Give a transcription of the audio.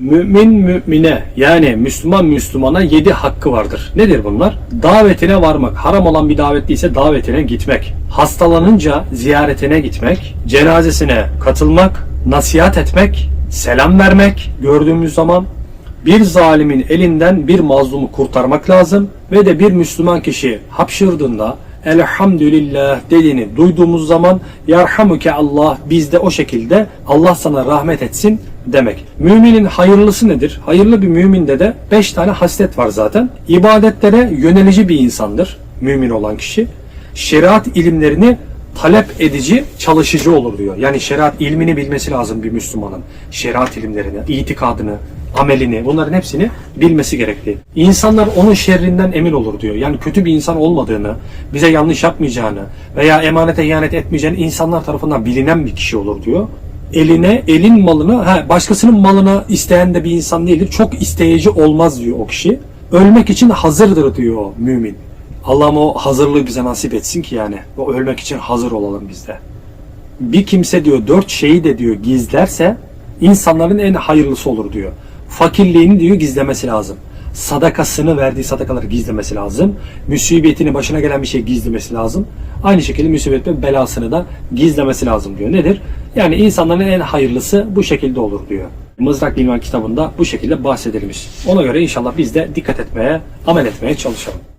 Mümin mümine yani Müslüman Müslümana yedi hakkı vardır. Nedir bunlar? Davetine varmak. Haram olan bir davet değilse davetine gitmek. Hastalanınca ziyaretine gitmek. Cenazesine katılmak. Nasihat etmek. Selam vermek. Gördüğümüz zaman bir zalimin elinden bir mazlumu kurtarmak lazım ve de bir Müslüman kişi hapşırdığında elhamdülillah dediğini duyduğumuz zaman yarhamuke Allah biz de o şekilde Allah sana rahmet etsin demek. Müminin hayırlısı nedir? Hayırlı bir müminde de 5 tane haslet var zaten. İbadetlere yönelici bir insandır mümin olan kişi. Şeriat ilimlerini talep edici, çalışıcı olur diyor. Yani şeriat ilmini bilmesi lazım bir Müslümanın. Şeriat ilimlerini, itikadını, amelini bunların hepsini bilmesi gerekli. İnsanlar onun şerrinden emin olur diyor. Yani kötü bir insan olmadığını, bize yanlış yapmayacağını veya emanete ihanet etmeyeceğini insanlar tarafından bilinen bir kişi olur diyor. Eline, elin malını, ha, başkasının malını isteyen de bir insan değildir. Çok isteyici olmaz diyor o kişi. Ölmek için hazırdır diyor mümin. Allah'ım o hazırlığı bize nasip etsin ki yani. O ölmek için hazır olalım biz de. Bir kimse diyor dört şeyi de diyor gizlerse insanların en hayırlısı olur diyor. Fakirliğini diyor gizlemesi lazım. Sadakasını verdiği sadakaları gizlemesi lazım. Musibetini başına gelen bir şey gizlemesi lazım. Aynı şekilde musibet ve belasını da gizlemesi lazım diyor. Nedir? Yani insanların en hayırlısı bu şekilde olur diyor. Mızrak Bilmen kitabında bu şekilde bahsedilmiş. Ona göre inşallah biz de dikkat etmeye, amel etmeye çalışalım.